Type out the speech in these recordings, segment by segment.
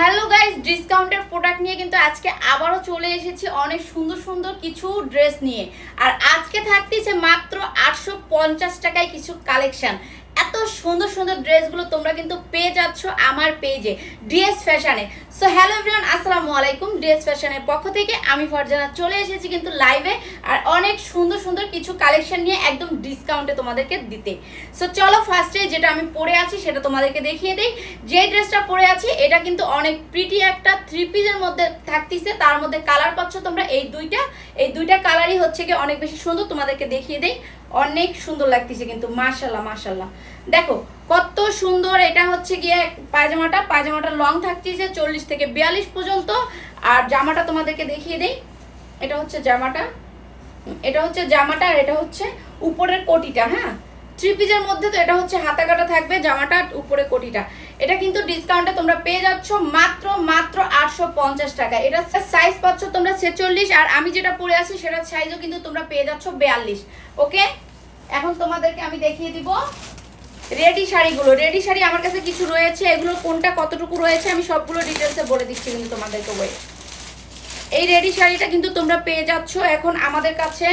Hello guys ডিসকাউন্টের product নিয়ে কিন্তু আজকে আবারও চলে এসেছি অনেক সুন্দর সুন্দর কিছু ড্রেস নিয়ে। আর আজকে থাকতেছে মাত্র আটশো পঞ্চাশ টাকায় কিছু কালেকশন সুন্দর সুন্দর ড্রেসগুলো তোমরা কিন্তু পেয়ে যাচ্ছ আমার পেজে ডিএস ফ্যাশনে সো হ্যালো এভরিওয়ান আসসালামু আলাইকুম। ডিএস ফ্যাশনের পক্ষ থেকে আমি ফরজানা চলে এসেছি কিন্তু লাইভে আর অনেক সুন্দর সুন্দর কিছু কালেকশন নিয়ে একদম ডিসকাউন্টে তোমাদেরকে দিতে। সো চলো ফার্স্টে যেটা আমি পরে আছি সেটা তোমাদেরকে দেখিয়ে দিই। যে ড্রেসটা পরে আছি, এটা কিন্তু অনেক প্রিটি একটা থ্রি পিসের মধ্যে থাকতেছে। তার মধ্যে কালার পাচ্ছ তোমরা এই দুইটা। এই দুইটা কালারই হচ্ছে কি অনেক বেশি সুন্দর তোমাদেরকে দেখিয়ে দেই। অনেক সুন্দর লাগতেছে কিন্তু মাশাল্লাহ মাশাল্লাহ দেখো, কত সুন্দর এটা হচ্ছে গিয়ে পায়জামাটা। পায়জামাটা লং থাকতেছে চল্লিশ থেকে বিয়াল্লিশ পর্যন্ত। আর জামাটা তোমাদেরকে দেখিয়ে দিই। এটা হচ্ছে জামাটা। এটা হচ্ছে জামাটা আর এটা হচ্ছে উপরের কোটিটা হ্যাঁ? থ্রি পিসের মধ্যে তো এটা হচ্ছে হাতা কাটা থাকবে, জামাটা উপরে কোটিটা। এটা কিন্তু ডিসকাউন্টে তোমরা পেয়ে যাচ্ছ মাত্র মাত্র আটশো পঞ্চাশ টাকা। এটা সাইজ পাচ্ছ তোমরা ছেচল্লিশ, আর আমি যেটা পরে আছি সেটার সাইজও কিন্তু তোমরা পেয়ে যাচ্ছ বিয়াল্লিশ। ওকে? এখন তোমাদেরকে আমি দেখিয়ে দিব রেডি শাড়িগুলো। রেডি শাড়ি আমার কাছে কিছু রয়েছে। এগুলো কোনটা কতটুকু রয়েছে আমি সবগুলো ডিটেলসে বলে দিচ্ছি কিন্তু তোমাদেরকে ওয়ে এই রেডি শাড়িটা কিন্তু তোমরা পেয়ে যাচ্ছ এখন আমাদের কাছে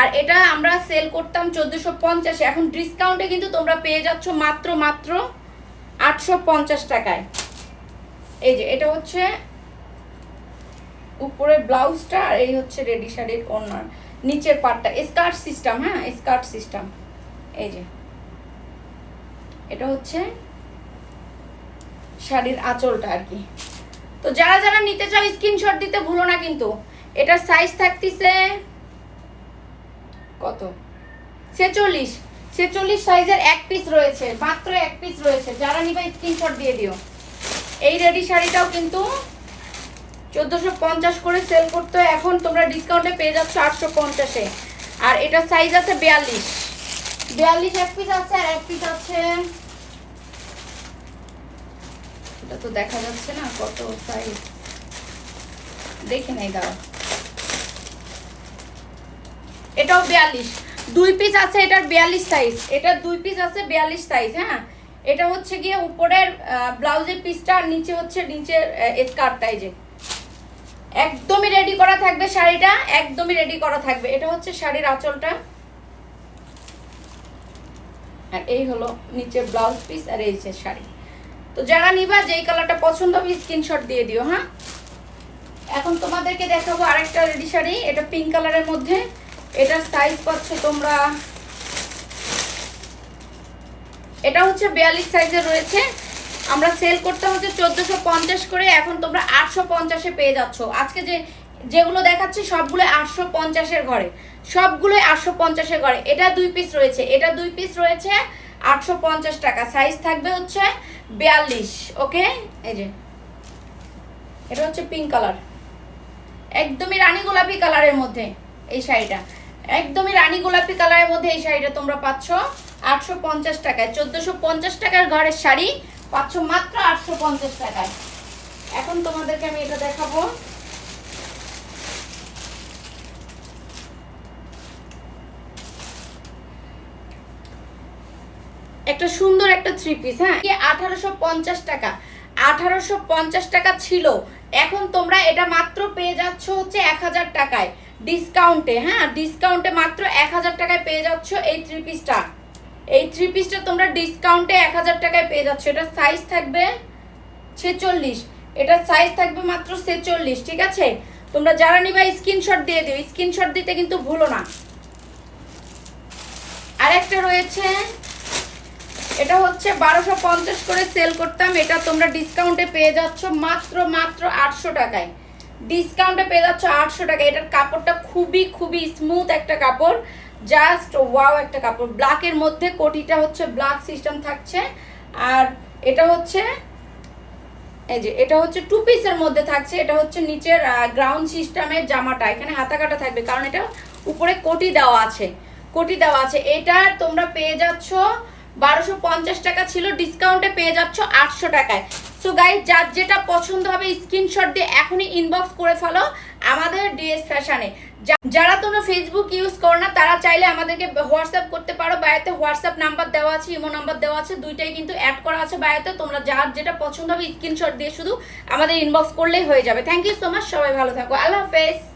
আর এটা আমরা সেল করতাম চোদ্দোশো পঞ্চাশে, এখন ডিসকাউন্টে কিন্তু তোমরা পেয়ে যাচ্ছ মাত্র মাত্র আটশো পঞ্চাশ টাকায়। এই যে, এটা হচ্ছে উপরে ব্লাউজটা আর এই হচ্ছে রেডি শাড়ির কর্নার নিচের পাটটা স্কার্ট সিস্টেম হ্যাঁ স্কার্ট সিস্টেম এই যে, এটা হচ্ছে শাড়ির আঁচলটা আর কি। তো যারা যারা নিতে চাও স্ক্রিনশট দিতে ভুলো না কিন্তু। এটার সাইজ থাকতেছে কত? ছেচল্লিশ। ছেচল্লিশ সাইজের এক পিস রয়েছে, মাত্র এক পিস রয়েছে। যারা নিবে স্ক্রিনশট দিয়ে দিও। এই রেডি শাড়িটাও কিন্তু চোদ্দোশো পঞ্চাশ করে সেল করতে এখন তোমরা ডিসকাউন্টে পেয়ে যাচ্ছ আটশো পঞ্চাশে। আর এটা সাইজ আছে বিয়াল্লিশ। বিয়াল্লিশ এক পিস আছে আর এক পিস আছে এটা তো দেখা যাচ্ছে না কত সাইজ দেখে নেই দাও এটাও বিয়াল্লিশ। দুই পিস আছে, এটার বিয়াল্লিশ সাইজ এটা দুই পিস আছে, বিয়াল্লিশ সাইজ হ্যাঁ? এটা হচ্ছে গিয়ে উপরের ব্লাউজের পিসটা আর নিচে হচ্ছে নিচের স্কার্টটা এই যে। একদমই রেডি করা থাকবে শাড়িটা, একদমই রেডি করা থাকবে। এটা হচ্ছে শাড়ির আঁচলটা। আর এই হলো নিচে ব্লাউজ পিস আর এই যে শাড়ি। তো যারা নিবা, যেই কালারটা পছন্দ হবে স্ক্রিনশট দিয়ে দিও হ্যাঁ? এখন তোমাদেরকে দেখাবো আরেকটা রেডি শাড়ি। এটা পিঙ্ক কালারের মধ্যে। এটার সাইজ পাচ্ছ তোমরা। এটা হচ্ছে বিয়াল্লিশ সাইজের রয়েছে। আমরা সেল করতে হচ্ছে চোদ্দোশো পঞ্চাশ করে, এখন তোমরা আটশো পঞ্চাশে পেয়ে যাচ্ছ। আজকে যে, যেগুলো দেখাচ্ছি সবগুলো আটশো পঞ্চাশের ঘরে। সবগুলোই আটশো পঞ্চাশের ঘরে। এটা দুই পিস রয়েছে। এটা দুই পিস রয়েছে আটশো পঞ্চাশ টাকা। সাইজ থাকবে হচ্ছে বিয়াল্লিশ, ওকে? এই যে। এটা হচ্ছে পিঙ্ক কালার একদমই রানী গোলাপি কালারের মধ্যে এই শাড়িটা। একদমই রানী গোলাপি কালারের মধ্যে এই শাড়িটা তোমরা পাচ্ছ। আটশো পঞ্চাশ টাকায়। চোদ্দোশো পঞ্চাশ টাকার ঘরের শাড়ি। পাচ্ছ মাত্র আটশো পঞ্চাশ টাকায়। এখন তোমাদেরকে আমি এটা দেখাবো। একটা সুন্দর একটা থ্রি পিস হ্যাঁ? আঠারোশো পঞ্চাশ টাকা। আঠারোশো পঞ্চাশ টাকা ছিল। এখন তোমরা এটা মাত্র পেয়ে যাচ্ছ হচ্ছে এক হাজার টাকায়। ডিসকাউন্টে হ্যাঁ? ডিসকাউন্টে মাত্র এক হাজার টাকায় পেয়ে যাচ্ছ এই থ্রি পিসটা এই থ্রি পিসটা তোমরা ডিসকাউন্টে এক হাজার টাকায় পেয়ে যাচ্ছ। এটার সাইজ থাকবে ছেচল্লিশ। এটার সাইজ থাকবে মাত্র ছেচল্লিশ, ঠিক আছে? তোমরা যারা নিবা স্ক্রিনশট দিয়ে দিও। স্ক্রিনশট দিতে কিন্তু ভুলো না। আরেকটা রয়েছে। এটা হচ্ছে বারোশো পঞ্চাশ করে সেল করতাম। এটা তোমরা ডিসকাউন্টে পেয়ে যাচ্ছ মাত্র মাত্র আটশো টাকায়। ডিসকাউন্টে পেয়ে যাচ্ছ আটশো টাকা। এটার কাপড়টা খুবই খুবই স্মুথ একটা কাপড়। জাস্ট ওয়াও একটা কাপড়। ব্ল্যাকের মধ্যে কোটিটা হচ্ছে ব্ল্যাক সিস্টেম থাকছে। আর এটা হচ্ছে, এই যে, এটা হচ্ছে টু পিসের মধ্যে থাকছে। এটা হচ্ছে নিচের গ্রাউন্ড সিস্টেমের জামাটা। এখানে হাতা কাটা থাকবে। কারণ এটা উপরে কোটি দেওয়া আছে। কোটি দেওয়া আছে। এটা তোমরা পেয়ে যাচ্ছ বারোশো পঞ্চাশ টাকা ছিল ডিসকাউন্টে পেয়ে যাচ্ছ আটশো টাকায়। সো গাইজ যার যেটা পছন্দ হবে স্ক্রিনশট দিয়ে এখনই ইনবক্স করে ফেলো আমাদের ডিএস ফ্যাশনে যারা তোমরা ফেসবুক ইউজ করো না, তারা চাইলে আমাদেরকে হোয়াটসঅ্যাপ করতে পারো। বায়োতে হোয়াটসঅ্যাপ নাম্বার দেওয়া আছে ইমো নাম্বার দেওয়া আছে, দুইটাই কিন্তু অ্যাড করা আছে বায়োতে। তোমরা যার যেটা পছন্দ হবে স্ক্রিনশট দিয়ে শুধু আমাদের ইনবক্স করলেই হয়ে যাবে। থ্যাংক ইউ সো মাচ সবাই ভালো থাকো। আল্লাহ হাফেজ।